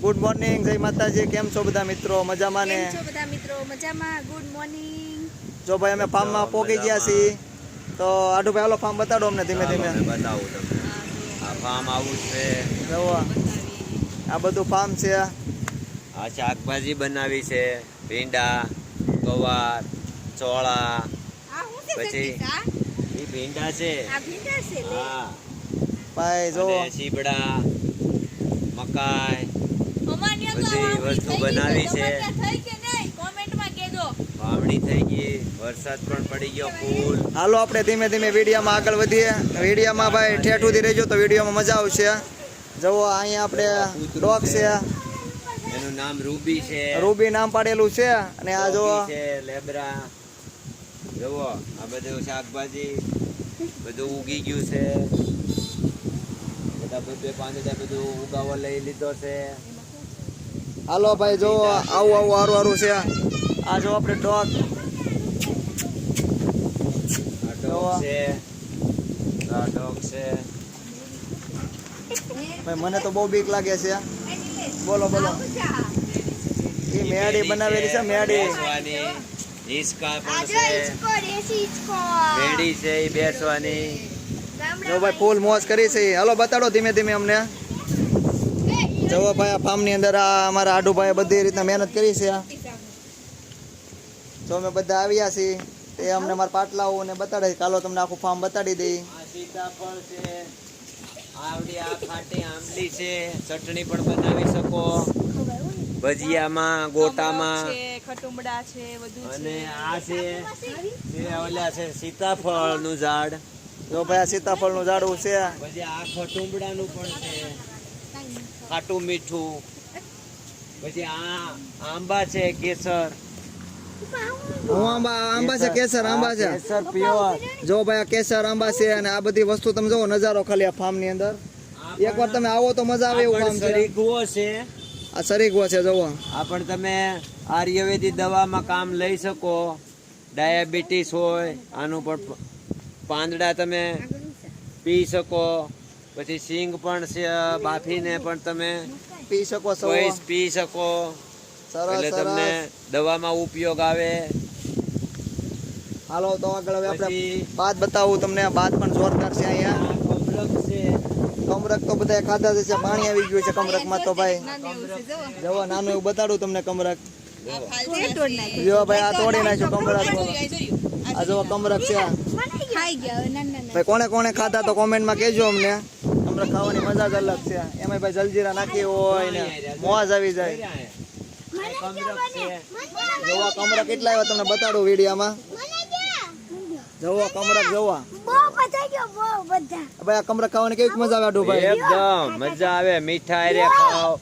Good morning જય માતાજી. કેમ છો બધા મિત્રો? મજામાં ને? છો બધા મિત્રો? મજામાં. ગુડ મોર્નિંગ જો ભાઈ અમે ફાર્મમાં પોકી ગયા છીએ. તો આડું ભાઈ હાલો ફાર્મ બતાડો અમને ધીમે ધીમે. બતાવું તમને. આ ફાર્મ આવું છે. જો આ. બધું ફાર્મ છે. આ શાકભાજી બનાવી છે. ભીંડા ગવાર ચોળા આ હું છે પછી? એ ભીંડા છે. આ ભીંડા છે હા. ભાઈ જો. સીબડા મકાઈ બધી વસ્તુ બનાવી છે. તમારે ત્યાં થઈ કે નહીં? કોમેન્ટમાં કહેજો. વાવણી થઈ ગઈ વરસાદ પણ પડી ગયો ફૂલ. હાલો આપણે ધીમે ધીમે વિડીયોમાં આગળ વધીએ. વિડીયોમાં ભાઈ ઠેઠ સુધી રહેજો તો વિડીયોમાં મજા આવશે. જુઓ અહીંયા આપણે ડોગ છે. એનું નામ રૂબી છે. રૂબી નામ પાડેલું છે. અને આ જો છે લેબરા. જુઓ આ બધું શાકભાજી બધું ઉગી ગયું છે. બધા બધે પાંદડા બધું ઉગાવા લઈ લીધો છે. હાલો ભાઈ જો આવું આવું હારું હારું છે. આ જો આપણે ડોગ આ ડોગ છે. આ ડોગ છે. ભાઈ મને તો બહુ બીક લાગે છે. બોલો બોલો. એ મેડી બનાવેલી છે મેડી પણ છે. હિંચકો મેડી છે એ બેસવાની. જો ભાઈ ફૂલ મોજ કરી છે. હાલો બતાડો ધીમે ધીમે અમને. જવો ભાઈ આ ફાર્મની અંદર આ અમારા આડુભાઈ બધી રીતના મહેનત કરી છે. તો અમે બધા આવ્યા છીએ તે અમને મારા પાટલાઓ ને બતાડે કાલો તમને આખું ફાર્મ બતાડી દઈ. સીતાફળ છે. આવડી આ ખાટી આંબલી છે. ચટણી પણ બનાવી શકો. ભજીયામાં ગોટામાં. છે ખટુંબડા છે બધું અને આ છે તે ઓલા છે સીતાફળનું ઝાડ. જો ભાઈ સીતાફળ સીતાફળનું ઝાડ છે. પછી આ ખટુંબડાનું પણ છે. ખાટું મીઠું. પછી આ આંબા છે કેસર. હું આંબા આંબા છે કેસર આંબા છે. કેસર પ્યોર જો ભાઈ આ કેસર આંબા છે અને આ બધી વસ્તુ તમે જોવો નજારો ખાલી આ ફાર્મની અંદર. એકવાર તમે આવો તો મજા આવે એવું ફાર્મ છે. છે. આ સરીગવો છે જોવો. આ પણ તમે આયુર્વેદિક દવામાં કામ લઈ શકો. ડાયાબિટીસ હોય આનું પણ પાંદડા તમે પી શકો. પછી સિંગ પણ છે બાફીને પણ તમે પી શકો છો. પી શકો. સરસ એટલે તમને દવામાં ઉપયોગ આવે. હાલો તો આગળ હવે આપણે બાદ બતાવું તમને. બાદ પણ જોરદાર છે અહીંયા. કમરક છે. કમરક તો બધા ખાધા છે પાણી આવી ગયું છે કમરકમાં તો ભાઈ. જવો નાનું એવું બતાડું તમને કમરક જો ભાઈ આ તોડી નાખ્યું કમરક આ જો કમરક છે આ. ખાઈ ગયા હવે નાના નાના. ભાઈ કોને કોને ખાધા તો કોમેન્ટમાં કહેજો અમને. કમરક ખાવાની મજા જ અલગ છે. એમાં ભાઈ જલજીરા નાખી હોય ને મોજ આવી જાય. જોવા કમરક કેટલા આવ્યા તમને બતાડું વિડીયામાં. જોવો કમરક જોવા ભાઈ આ કમરક ખાવાની કેવી મજા આવે ભાઈ? એકદમ મજા આવે. મીઠા હારે ખાઓ.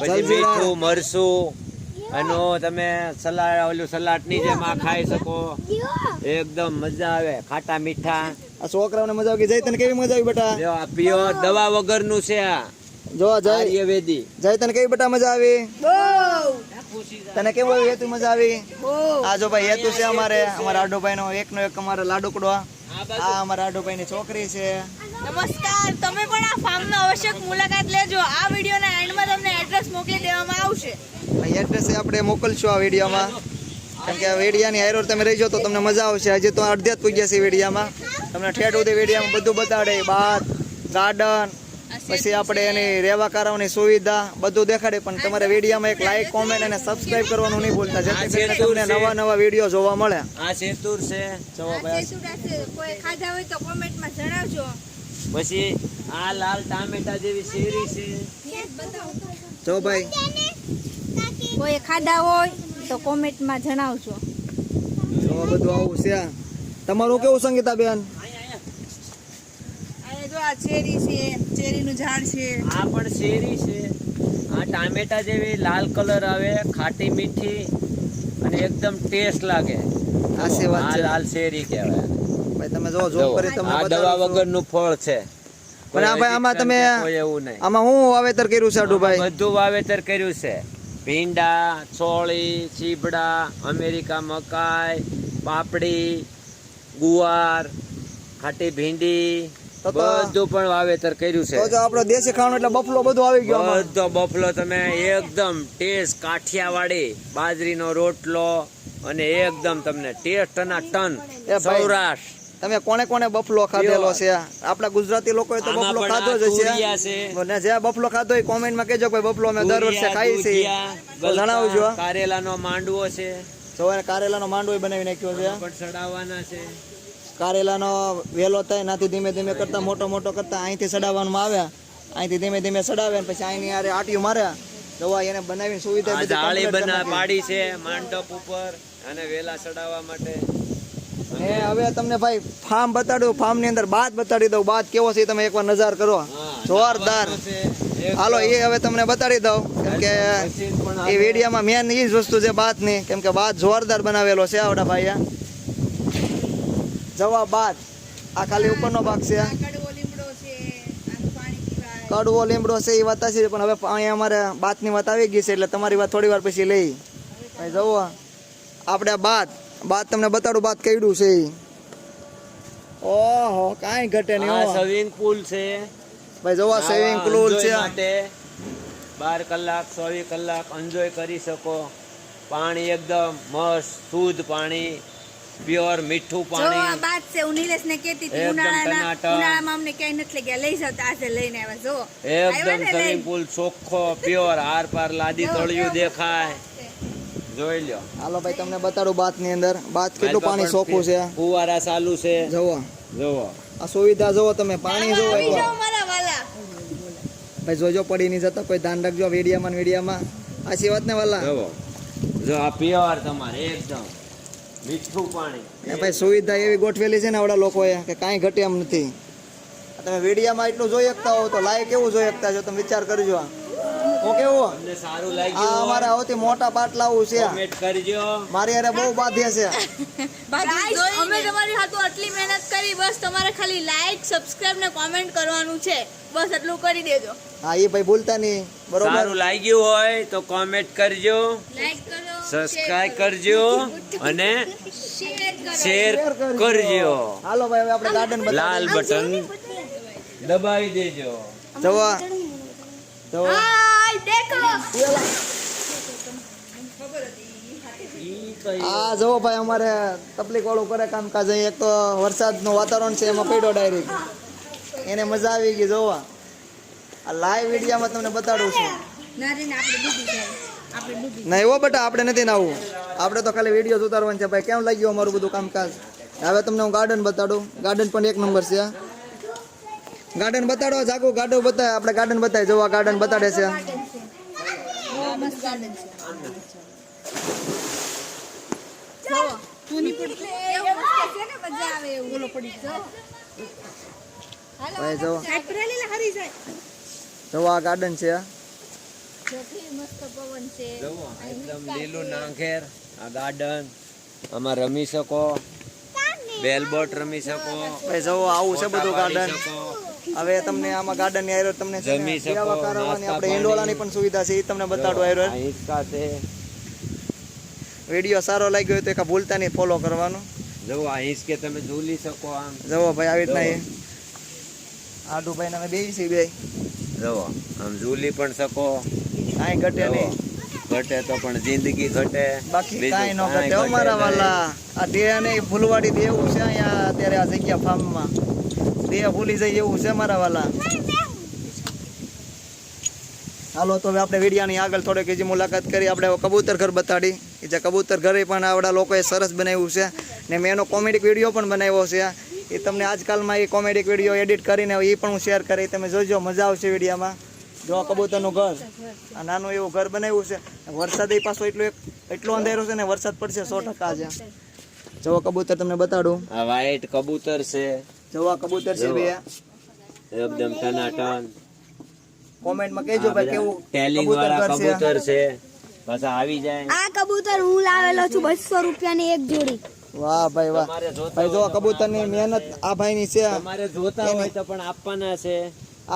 પછી મીઠું મરસું અને તમે સલાડ ઓલું સલાડની જેમ આ ખાઈ શકો. એકદમ મજા આવે ખાટા મીઠા. આ છોકરાઓને મજા આવી જય તને કેવી મજા આવી બેટા? જો આ પીઓ દવા વગરનું છે આ. જો જય આયુર્વેદિક. જય તને કેવી બેટા મજા આવી? બહુ તને કેવું હેતુ મજા આવી? આ જો ભાઈ હેતુ છે અમારે. અમારા આડોભાઈ નો એક નો એક અમારે લાડુકડો. આ આ અમારા આડોભાઈ ની છોકરી છે. નમસ્કાર. તમે પણ આ ફાર્મનો આવશ્યક મુલાકાત લેજો. આ વિડીયોના એન્ડમાં તમને એડ્રેસ મોકલી દેવામાં આવશે. એડ્રેસ આપણે મોકલશું આ વિડીયોમાં. કેમ કે વેડિયાની વિડીયાની તમે રહીજો તો તમને મજા આવશે. હજી તો અડધ્યાત જ પૂગ્યા છે વેડિયામાં. તમને ઠેઠ સુધી વેડિયામાં બધું બતાડે. બાથ ગાર્ડન પછી આપણે એની રહેવા કરવાની સુવિધા બધું દેખાડે. પણ તમારે વેડિયામાં એક લાઈક કોમેન્ટ અને સબસ્ક્રાઇબ કરવાનું નહીં ભૂલતા. જેથી કરીને તમને નવા નવા વીડિયો જોવા મળે. આ સેતુર છે. જોવો ભાઈ. સેતુડા છે. કોઈ ખાધા હોય તો કોમેન્ટમાં જણાવજો. પછી આ લાલ ટામેટા જેવી શેરી છે. જો ભાઈ. કોઈ ખાધા હોય તો કોમેન્ટમાં જણાવજો. જો બધું આવું છે. તમારું કેવું સંગીતા બેન જો આ ચેરી છે ચેરીનું ઝાડ છે. આ પણ શેરી છે. આ ટામેટા જેવી લાલ કલર આવે ખાટી મીઠી અને એકદમ ટેસ્ટ લાગે. આ છે આ લાલ શેરી કહેવાય. ભાઈ તમે જો જોબ કરી તમને આ દવા. વગરનું ફળ છે. પણ આ ભાઈ આમાં તમે એવું નહીં. આમાં હું વાવેતર કર્યું છે આડુભાઈ બધું વાવેતર કર્યું છે. ભીંડા ચોળી ચીબડા અમેરિકા મકાઈ પાપડી ગુવાર ખાટી ભીંડી બધું પણ વાવેતર કર્યું છે. તો આપણો દેશી ખાવાનું એટલે બફલો બધું આવી ગયો બધો બફલો તમે એકદમ ટેસ્ટ કાઠિયાવાડી બાજરીનો રોટલો અને એકદમ તમને ટેસ્ટ અને ટન સૌરાષ્ટ્ર. તમે કોને કોને બફલો ખાધેલો છે? આપણા ગુજરાતી લોકોએ તો બફલો ખાધો જ હશે. છે. અને જે બફલો ખાધો એ કોમેન્ટમાં કહેજો ભાઈ બફલો અમે દર વર્ષે ખાઈ છે જણાવજો. કારેલાનો માંડવો છે. સવારે કારેલાનો માંડવો બનાવી નાખ્યો છે. પણ સડાવવાના છે. કારેલાનો વેલો થાય નાથી ધીમે ધીમે કરતા મોટો મોટો કરતા અહીંથી સડાવવામાં આવ્યા અહીંથી ધીમે ધીમે સડાવે પછી અહીંની આરે આટીઓ માર્યા દવા એને બનાવીને સુવિધા બધી. પાડી છે માંડપ ઉપર અને વેલા સડાવવા માટે. ને હવે તમને ભાઈ ફાર્મ બતાડું ફાર્મની અંદર બાદ બતાડી દઉં. બાદ કેવો છે તમે એકવાર નજાર કરો. જોરદાર. હાલો એ હવે તમને બતાડી દઉં. કેમ કે એ વેડિયામાં મેન એ જ વસ્તુ છે બાદની કેમ કે બાદ જોરદાર બનાવેલો છે આવડા ભાઈ જવા બાદ. આ ખાલી ઉપરનો ભાગ છે. કડવો લીમડો છે એ વાત છે પણ હવે અહીંયા અમારે બાતની વાત આવી ગઈ છે એટલે તમારી વાત થોડી વાર પછી લઈ. જવો આપણે બાદ બાદ તમને બતાડું બાદ કેવડું છે ઓહો કાંઈ ઘટે નહીં આ સ્વિમિંગ પુલ છે. ભાઈ જોવા સ્વિમિંગ પુલ છે. માટે 12 કલાક ચોવીસ કલાક એન્જોય કરી શકો. પાણી એકદમ મસ્ત શુદ્ધ પાણી પ્યોર મીઠું જો આ પાણી બાત છે હું નિલેશને કહેતી હતી ઉનાળાના ઉનાળામાં અમને ક્યાંય નથી ગયા લઈ જાવ આજે લઈને આવ્યા જો એકદમ સ્વિમિંગ. પુલ ચોખ્ખો પ્યોર આર પાર લાદી તળિયું દેખાય. જોઈ લ્યો. હાલો ભાઈ તમને બતાડું બાતની અંદર બાત કેટલું પાણી સોખું છે? ફુવારા ચાલુ છે. જોવો જોવો આ સુવિધા જોવો તમે પાણી જોવો ભાઈ જોજો પડી નહીં જતા કોઈ ધ્યાન રાખજો વીડિયામાં વીડિયામાં. આછી વાત ને વાલા? જોવો જો આ પીવાર તમારે એકદમ. મીઠું પાણી. ભાઈ સુવિધા એવી ગોઠવેલી છે ને આવડા લોકોએ કે કાંઈ ઘટે એમ નથી. તમે વીડિયામાં એટલું જોઈ શકતા હો તો લાઈવ કેવું જોઈ શકતા છો તમે વિચાર કરજો હું કેવું તમને સારું આ લાગ્યું અમારા સૌથી મોટા પાટલાવું છે. કોમેન્ટ કરજો. મારી અરે બહુ બાધ્ય છે. અમે તમારી હાથું આટલી મહેનત કરી બસ તમારે ખાલી લાઈક સબસ્ક્રાઇબ ને કોમેન્ટ કરવાનું છે. બસ એટલું કરી દેજો. હા એ ભાઈ ભૂલતા નહીં. બરોબર? સારું લાગ્યું હોય તો કોમેન્ટ કરજો. લાઈક કરો સબસ્ક્રાઇબ કરજો અને શેર શેર કરજો. હાલો ભાઈ હવે આપણે ગાર્ડન લાલ બટન દબાવી દેજો. જવા. જવા. આ જવો ભાઈ, અમારે તકલીફ વાળું કરે કામકાજ. અહીં એક તો વરસાદનું વાતાવરણ છે, એમાં પડ્યો ડાયરેક્ટ એને મજા આવી ગઈ જોવા આ લાઈવ વિડીયામાં તમને બતાડું છું. નહીં હો બટા, આપણે નથી નાવું આપણે તો ખાલી વીડિયો ઉતારવાનું છે, ભાઈ. કેમ લાગ્યું અમારું બધું કામકાજ? હવે તમને હું ગાર્ડન બતાડું. ગાર્ડન પણ એક નંબર છે ગાર્ડન બતાડો, જાગો ગાર્ડન બતાવે આપણે ગાર્ડન બતાવી જોવા ગાર્ડન બતાડે છે. ગાર્ડન છે. જો તુની પડી એવું છે ને મજા આવે એવું. બોલો પડી જો. હાલો જો. સાઈડ પર લે હરી જાય. જોવા ગાર્ડન છે. જો મસ્ત પવન છે. એકદમ લીલું નાંખેર આ ગાર્ડન આમાં રમી શકો. બેલબોટ રમી શકો. ભાઈ જોવો આવું છે બધું ગાર્ડન શકો. હવે તમને આમાં ગાર્ડનની આયરો તમને છે જમી કરવાની આપણે હિંડોળાની પણ. સુવિધા છે એ તમને બતાડું આયરો હિંચકા છે. વીડિયો સારો લાગ્યો તો એક ભૂલતા નહીં ફોલો કરવાનો. જવો આ હિંચકે તમે ઝૂલી શકો આમ. જવો ભાઈ આવી રીતના એ. આડુ ભાઈ અમે બે છીએ બે. જવો આમ ઝૂલી પણ શકો. કાંઈ ઘટે નહીં. ઘટે તો પણ જિંદગી ઘટે. બાકી કાંઈ ન ઘટે અમારા વાલા. આ દેહ ને ફૂલવાડી દેવું છે અહીંયા અત્યારે આ જગ્યા ફાર્મમાં દેહ ભૂલી જાય એવું છે મારા વાલા. હાલો, તો હવે આપણે વિડિયાની આગળ થોડીક હજી મુલાકાત કરી. આપણે કબૂતર ઘર બતાડી. કે જે કબૂતર ઘરે પણ આવડા લોકોએ સરસ બનાવ્યું છે. ને મેં એનો કોમેડિક વીડિયો પણ બનાવ્યો છે. એ તમને આજકાલમાં એ કોમેડિક વીડિયો એડિટ કરીને એ પણ હું શેર કરી. તમે જોજો, મજા આવશે વિડીયામાં. જો કબૂતરનું ઘર. આ નાનું એવું ઘર બનાવ્યું છે. વરસાદ એ પાછો એટલો એટલો અંધેરો છે ને વરસાદ પડશે સો ટકા છે જો કબૂતર તમને બતાડું. આ વ્હાઈટ કબૂતર છે. જો આ કબૂતર છે બે. એકદમ ટનાટન કોમેન્ટમાં કહેજો ભાઈ કેવું ટેલિંગ કબૂતર વાળા કબૂતર છે. પાછા આવી જાય. આ કબૂતર હું લાવેલો છું બસો રૂપિયાની એક જોડી. વાહ ભાઈ વાહ. ભાઈ જો કબૂતરની મહેનત આ ભાઈની છે. તમારે જોતા હોય તો પણ આપવાના છે.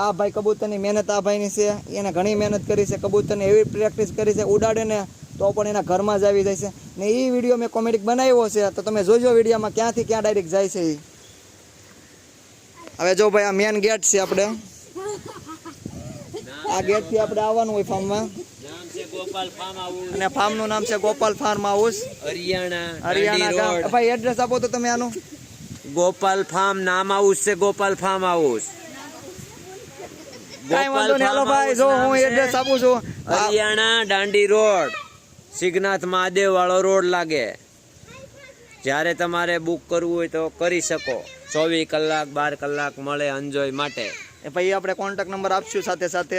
આ ભાઈ કબૂતરની મહેનત આ ભાઈની છે. એને ઘણી મહેનત કરી છે. કબૂતરની એવી પ્રેક્ટિસ કરી છે ઉડાડે ને તો પણ એના ઘરમાં જ આવી જાય છે. ને એ વીડિયો મેં કોમેડિક બનાવ્યો છે. તો તમે જોજો વિડીયોમાં ક્યાંથી ક્યાં ડાયરેક્ટ જાય છે એ હવે જો ભાઈ આ મેન ગેટ છે આપણે. આ ગેટથી આપણે આવવાનું હોય ફાર્મમાં ફાર્મ નામ છે ગોપાલ ફાર્મ હાઉસ હરિયાણા હરિયાણા દાંડી ગામ. રોડ. ભાઈ એડ્રેસ આપો તો તમે આનું. ગોપાલ ફાર્મ નામ હાઉસ છે ગોપાલ ફાર્મ હાઉસ કાંઈ વાંધો નહીં. હાલો ભાઈ જો હું એડ્રેસ આપું છું. હરિયાણા દાંડી રોડ. સિગનાથ મહાદેવ વાળો રોડ લાગે. જ્યારે તમારે બુક કરવું હોય તો કરી શકો. ચોવીસ કલાક બાર કલાક મળે એન્જોય માટે. એ ભાઈ આપણે કોન્ટેક્ટ નંબર આપશું સાથે સાથે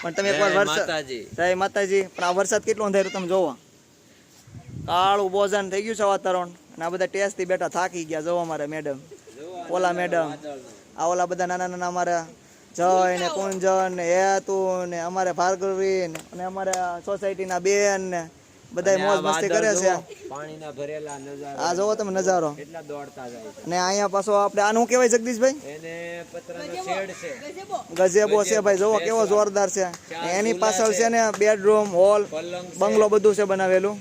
પણ તમે એકવાર વરસાદ માતાજી. જય માતાજી. પણ આ વરસાદ કેટલો અંધાર્યો તમે જોવો. કાળું બોજાન થઈ ગયું છે વાતાવરણ. અને આ બધા ટેસ્ટથી બેઠા થાકી ગયા. જોવો અમારે મેડમ ઓલા મેડમ આ ઓલા બધા નાના નાના અમારા જય ને કુંજન ને હેતુ ને અમારે ભાર્ગવી ને અને અમારે સોસાયટીના બેન ને બધા મોજ મસ્તી કરે છે. પાણીના ભરેલા નજારા. આ જોવો તમે નજારો. એટલા દોડતા જાય અને અહીંયા પાછો આપણે આનું કહેવાય જગદીશભાઈ? એને પતરાનો શેડ છે. ગજેબો છે ભાઈ જોવો કેવો જોરદાર છે. એની પાછળ છે. ને બેડરૂમ હોલ બંગલો બધું છે બનાવેલું.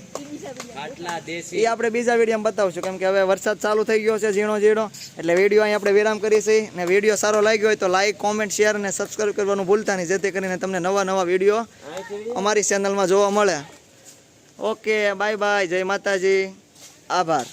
એ આપણે બીજા વિડીયોમાં બતાવશું કેમ કે હવે વરસાદ ચાલુ થઈ ગયો છે ઝીણો ઝીણો. એટલે વીડિયો અહીં આપણે વિરામ કરી છે ને વીડિયો સારો લાગ્યો હોય તો લાઈક કોમેન્ટ શેર અને સબસ્ક્રાઈબ કરવાનું ભૂલતા નહીં જેથી કરીને તમને નવા નવા વીડિયો અમારી ચેનલમાં જોવા મળે. ઓકે બાય બાય જય માતાજી. આભાર.